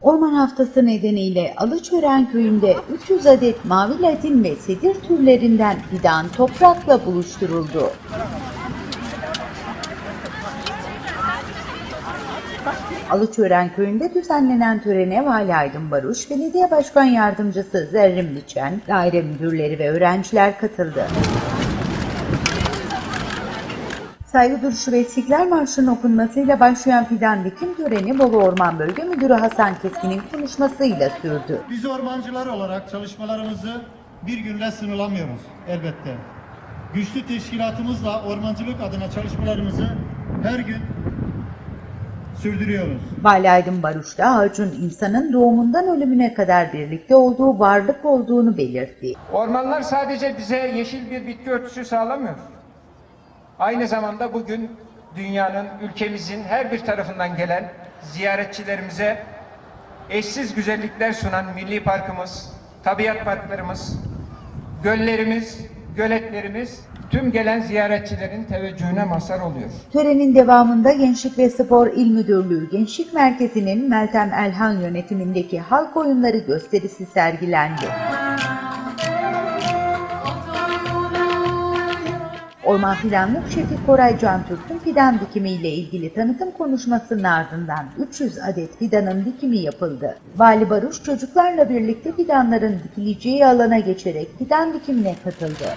Orman Haftası nedeniyle Alıçören köyünde 300 adet mavi latin ve sedir türlerinden fidan toprakla buluşturuldu. Alıçören köyünde düzenlenen törene Vali Aydın Baruş, Belediye Başkan Yardımcısı Zerrin Biçen, daire müdürleri ve öğrenciler katıldı. Saygı duruşu ve İstiklal Marşı'nın okunmasıyla başlayan fidan dikim töreni Bolu Orman Bölge Müdürü Hasan Keskin'in konuşmasıyla sürdü. Biz ormancılar olarak çalışmalarımızı bir günle sınırlamıyoruz elbette. Güçlü teşkilatımızla ormancılık adına çalışmalarımızı her gün sürdürüyoruz. Vali Aydın Baruş da ağacın insanın doğumundan ölümüne kadar birlikte olduğu varlık olduğunu belirtti. Ormanlar sadece bize yeşil bir bitki örtüsü sağlamıyor. Aynı zamanda bugün dünyanın, ülkemizin her bir tarafından gelen ziyaretçilerimize eşsiz güzellikler sunan milli parkımız, tabiat parklarımız, göllerimiz, göletlerimiz tüm gelen ziyaretçilerin teveccühüne mazhar oluyor. Törenin devamında Gençlik ve Spor İl Müdürlüğü Gençlik Merkezi'nin Meltem Elhan yönetimindeki halk oyunları gösterisi sergilendi. Orman Planlık Şefi Koray Can Türk'ün fidan dikimi ile ilgili tanıtım konuşmasının ardından 300 adet fidanın dikimi yapıldı. Vali Baruş çocuklarla birlikte fidanların dikileceği alana geçerek fidan dikimine katıldı.